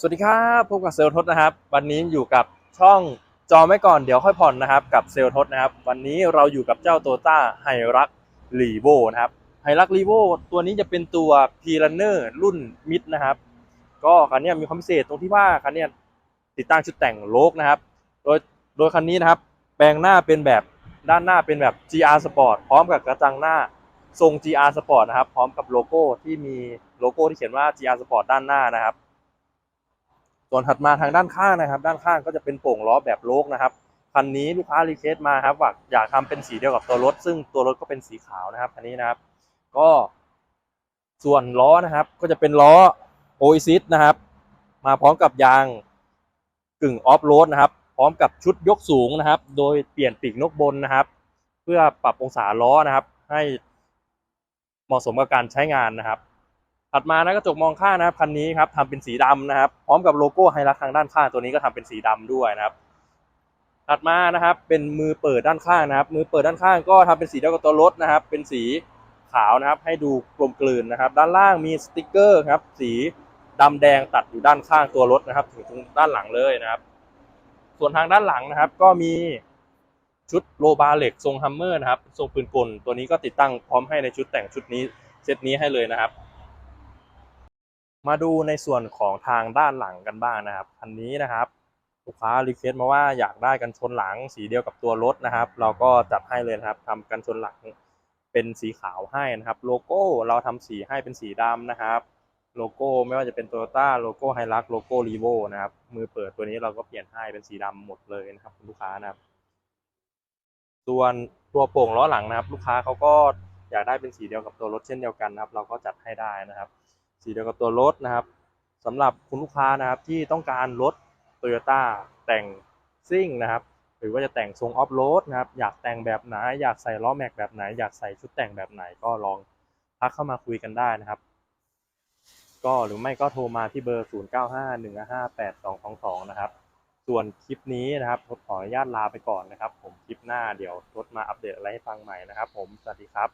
สวัสดีครับพบกับเซลทศนะครับ วันนี้อยู่กับช่องจอไว้ก่อนเดี๋ยวค่อยผ่อนนะครับ กับเซลทศนะครับ วันนี้เราอยู่กับเจ้าโตต้าไฮรักรีโวนะครับไฮรักรีโวตัวนี้จะเป็นตัวพีรันเนอร์รุ่นมิดนะครับ ก็คันนี้มีความพิเศษตรงที่ว่าคันนี้ติดตั้งชุดแต่งโลกนะครับ โดยโดยคันนี้นะครับ แปลงหน้าเป็นแบบด้านหน้าเป็นแบบ GR Sport พร้อมกับกระจังหน้าทรง GR Sport นะครับ พร้อมกับโลโก้ที่มีโลโก้ที่เขียนว่า GR Sport ด้านหน้านะครับ ส่วนถัดมาทางด้านข้างนะครับ ด้านข้างก็จะเป็นโป่งล้อแบบโลกนะครับคันนี้ลูกค้ารีเควสต์มาครับว่าอยากทำเป็นสีเดียวกับตัวรถ ซึ่งตัวรถก็เป็นสีขาวนะครับคันนี้นะครับ ก็ส่วนล้อนะครับ ก็จะเป็นล้อโอซิสนะครับ มาพร้อมกับยางกึ่งออฟโรดนะครับ พร้อมกับชุดยกสูงนะครับ โดยเปลี่ยนปีกนกบนนะครับ เพื่อปรับองศาล้อนะครับ ให้เหมาะสมกับการใช้งานนะครับ ถัดมานะกระจกมองข้างนะครับคันนี้ครับทำเป็นสีดำนะครับ พร้อมกับโลโก้ไฮรักทางด้านข้างตัวนี้ก็ทำเป็นสีดำด้วยนะครับ ถัดมานะครับ เป็นมือเปิดด้านข้างนะครับ มือเปิดด้านข้างก็ทำเป็นสีเดียวกับตัวรถนะครับ เป็นสีขาวนะครับ ให้ดูกลมกลืนนะครับ ด้านล่างมีสติกเกอร์ครับ สีดำแดงตัดอยู่ด้านข้างตัวรถนะครับ ถึงตรงด้านหลังเลยนะครับ ส่วนทางด้านหลังนะครับ ก็มีชุดโลบาร์เหล็กทรงฮัมเมอร์นะครับทรงปืนกลตัวนี้ก็ติดตั้งพร้อมให้ในชุดแต่งชุดนี้เซตนี้ให้เลยนะครับ มาดูในส่วนของทางด้านหลังกันบ้างนะครับคันนี้นะครับลูกค้ารีเควสต์มาว่าอยากได้กันชนหลังสีเดียวกับตัวรถนะครับ เราก็จัดให้เลยนะครับทำกันชนหลังเป็นสีขาวให้นะครับ โลโก้เราทำสีให้เป็นสีดำนะครับ โลโก้ไม่ว่าจะเป็นโตโยต้าโลโก้ไฮรักโลโก้รีโวนะครับ มือเปิดตัวนี้เราก็เปลี่ยนให้เป็นสีดำหมดเลยนะครับคุณลูกค้านะครับส่วนตัวโป่งล้อหลังนะครับ ลูกค้าเขาก็อยากได้เป็นสีเดียวกับตัวรถเช่นเดียวกันนะครับ เราก็จัดให้ได้นะครับ สีเดียวกับตัวรถนะครับสำหรับคุณลูกค้านะครับที่ต้องการรถโตโยต้าแต่งซิ่งนะครับ หรือว่าจะแต่งทรงออฟโรดนะครับอยากแต่งแบบไหนอยากใส่ล้อแม็กแบบไหน อยากใส่ชุดแต่งแบบไหนก็ลองทักเข้ามาคุยกันได้นะครับ ก็หรือไม่ก็โทรมาที่เบอร์ 0 9 5 1 5 8 2 2 2นะครับ ส่วนคลิปนี้นะครับขออนุญาตลาไปก่อนนะครับ ผมคลิปหน้าเดี๋ยวทดมาอัปเดตอะไรให้ฟังใหม่นะครับ ผมสวัสดีครับ